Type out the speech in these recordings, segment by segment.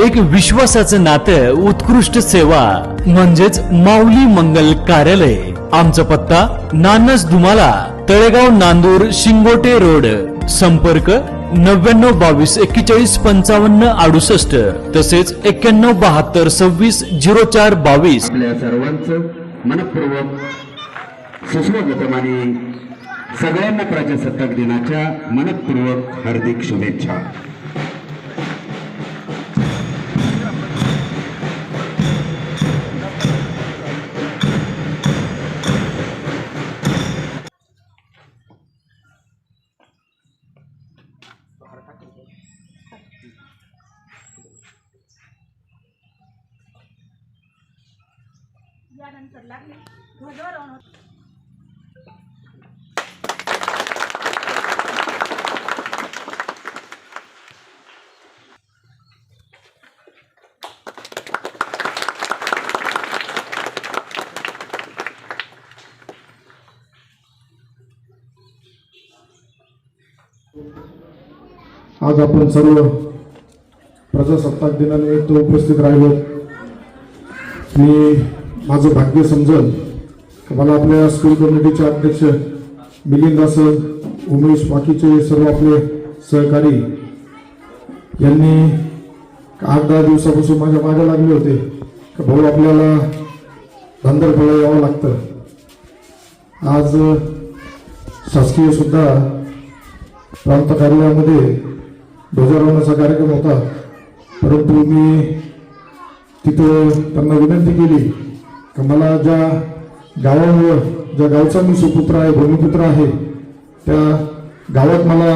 एक विश्वासाचं नातं उत्कृष्ट सेवा म्हणजेच माऊली मंगल कार्यालय. आमचा पत्ता नानस दुमाला तळेगाव नांदूर शिंगोटे रोड. संपर्क नव्याण्णव बावीस एक्केचाळीस पंचावन्न अडुसष्ट. तसेच एक्क्याण्णव बहात्तर सव्वीस झिरो चार बावीस. आपल्या सर्वांचं मनपूर्वक सुस्वागतम आणि सगळ्यांना प्रजासत्ताक दिनाच्या मनपूर्वक हार्दिक शुभेच्छा. त्यानंतर लागले. ध्वजारोहण आज आपण सर्व प्रजासत्ताक दिनानिमित्त उपस्थित राहिलो. मी माझं भाग्य समजल. मला आपल्या स्कूल कमिटीचे अध्यक्ष मिलिंदा सर उमेश बाकीचे सर्व आपले सहकारी यांनी आठ दहा दिवसापासून माझ्या मागे लागले होते. की भाऊ आपल्याला धंदरफळा यावं लागतं. आज शासकीय सुद्धा प्रांत कार्यालयामध्ये ध्वजारोहणाचा कार्यक्रम होता. परंतु मी तिथं त्यांना विनंती केली की मला ज्या गावावर ज्या गावचा मी सुपुत्र आहे भूमिपुत्र आहे त्या गावात मला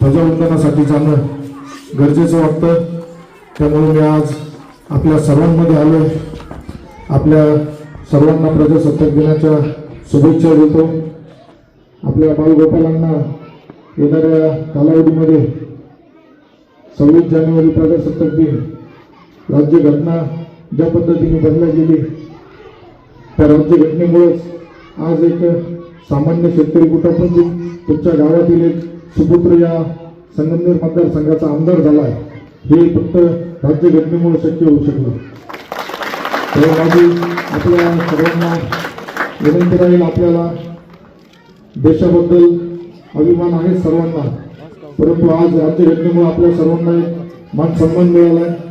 ध्वजवंदनासाठी जाणं गरजेचं वाटतं. त्यामुळे मी आज आपल्या सर्वांमध्ये आलो. आपल्या सर्वांना प्रजासत्ताक दिनाच्या शुभेच्छा देतो. आपल्या बालगोपालांना येणाऱ्या कालावधीमध्ये सव्वीस जानेवारी प्रजासत्ताक दिन राज्यघटना ज्या पद्धतीने बदला गेली त्या राज्य घटनेमुळेच आज एक सामान्य शेतकरी कुटुंबातील तुमच्या गावातील एक सुपुत्र या संगमनेर मतदारसंघाचा आमदार झाला आहे. हे फक्त राज्यघटनेमुळे शक्य होऊ शकलं. तर माझी आपल्या सर्वांना विनंती राहील आपल्याला देशाबद्दल अभिमान आहे सर्वांना. परंतु आज राज्यघटनेमुळे आपल्या सर्वांना एक मान सन्मान मिळाला आहे.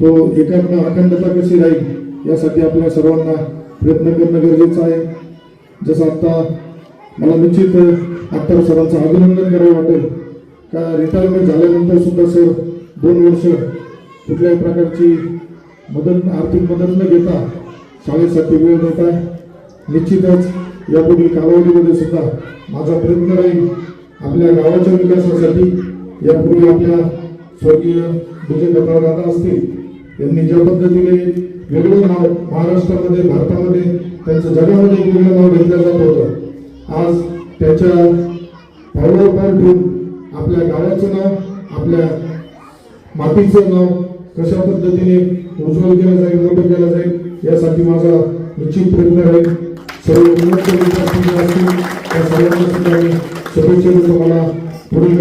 तो एकात्म अखंडता कशी राहील यासाठी आपल्या सर्वांना प्रयत्न करणं गरजेचं आहे. जसं आता मला निश्चित आत्ता सरांचं अभिनंदन करावं वाटेल. का रिटायरमेंट झाल्यानंतर सुद्धा सर दोन वर्ष कुठल्याही प्रकारची मदत आर्थिक मदत न घेता शाळेसाठी वेळ देत आहे. निश्चितच यापुढील कालावधीमध्ये सुद्धा माझा प्रयत्न राहील आपल्या गावाच्या विकासासाठी. यापूर्वी आपल्या स्वर्गीय विजय दादा असतील यांनी ज्या पद्धतीने वेगळं नाव महाराष्ट्रामध्ये भारतामध्ये त्यांचं जगामध्ये वेगळं नाव घेतलं जात होतं. आज त्याच्या पावलावर ठेवून आपल्या गावाचं नाव आपल्या मातीचं नाव कशा पद्धतीने उज्ज्वल केलं जाईल मोठं केलं जाईल यासाठी माझा निश्चित प्रयत्न राहील सर्व उन्नत विद्यार्थी असतील त्या सर्वांना सुद्धा मी शुभेच्छा देतो. मला पुढील